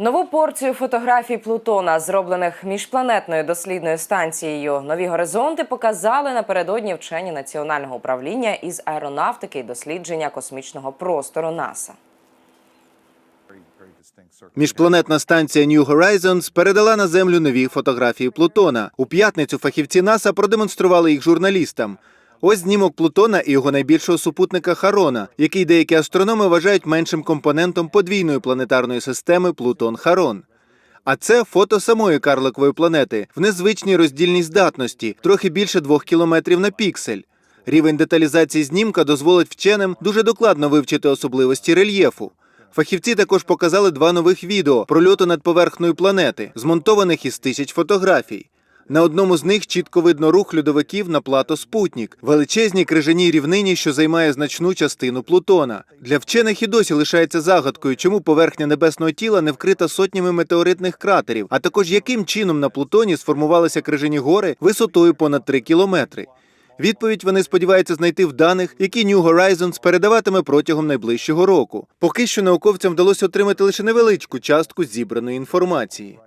Нову порцію фотографій Плутона, зроблених міжпланетною дослідною станцією Нові горизонти, показали напередодні вчені Національного управління із аеронавтики і дослідження космічного простору НАСА. Міжпланетна станція New Horizons передала на землю нові фотографії Плутона. У п'ятницю фахівці НАСА продемонстрували їх журналістам. Ось знімок Плутона і його найбільшого супутника Харона, який деякі астрономи вважають меншим компонентом подвійної планетарної системи Плутон-Харон. А це фото самої карликової планети в незвичній роздільній здатності, трохи більше двох кілометрів на піксель. Рівень деталізації знімка дозволить вченим дуже докладно вивчити особливості рельєфу. Фахівці також показали два нових відео прольоту над поверхнею планети, змонтованих із тисяч фотографій. На одному з них чітко видно рух льодовиків на плато Спутнік, величезній крижаній рівнині, що займає значну частину Плутона. Для вчених і досі лишається загадкою, чому поверхня небесного тіла не вкрита сотнями метеоритних кратерів, а також яким чином на Плутоні сформувалися крижані гори висотою понад 3 кілометри. Відповідь вони сподіваються знайти в даних, які New Horizons передаватиме протягом найближчого року. Поки що науковцям вдалося отримати лише невеличку частку зібраної інформації.